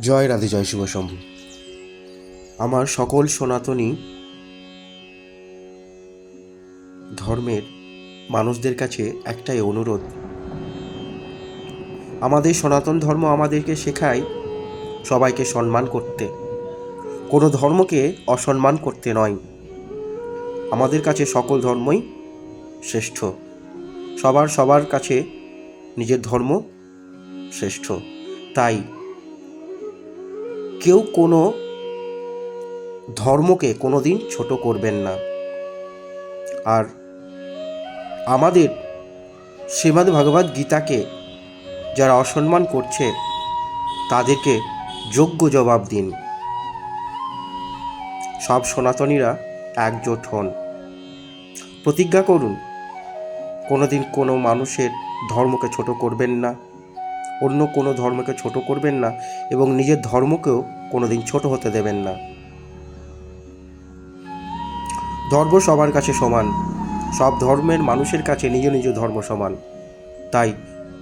জয় রাধে, জয় শুভ শম্ভু। আমার সকল সনাতনী ধর্মের মানুষদের কাছে একটাই অনুরোধ। আমাদের সনাতন ধর্ম আমাদেরকে শেখায় সবাইকে সম্মান করতে। কোনো ধর্মকে অসম্মান করতে নয়। আমাদের কাছে সকল ধর্মই শ্রেষ্ঠ। সবার সবার কাছে নিজের ধর্ম শ্রেষ্ঠ। তাই কেউ কোনো ধর্মকে কোনো দিন ছোট করবেন না। আর আমাদের শ্রীমদ্ ভগবদ গীতাকে যারা অসম্মান করছে, তাদেরকে যোগ্য জবাব দিন। সব সনাতনীরা একজোট হন। প্রতিজ্ঞা করুন, কোনোদিন কোনো মানুষের ধর্মকে ছোট করবেন না। অন্য কোনো ধর্মকে ছোট করবেন না এবং নিজের ধর্মকেও কোনো দিন ছোট হতে দেবেন না। ধর্ম সবার কাছে সমান। সব ধর্মের মানুষের কাছে নিজ নিজ ধর্ম সমান। তাই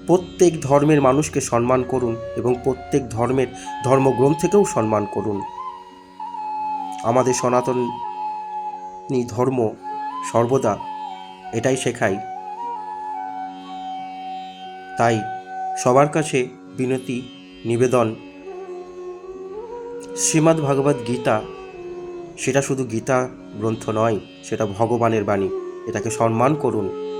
প্রত্যেক ধর্মের মানুষকে সম্মান করুন এবং প্রত্যেক ধর্মের ধর্মগ্রন্থকেও সম্মান করুন। আমাদের সনাতনী ধর্ম সর্বদা এটাই শেখায়। তাই সবার কাছে বিনতি, নিবেদন। শ্রীমদ্ ভাগবত গীতা, সেটা শুধু গীতা গ্রন্থ নয়, সেটা ভগবানের বাণী। এটাকে সম্মান করুন।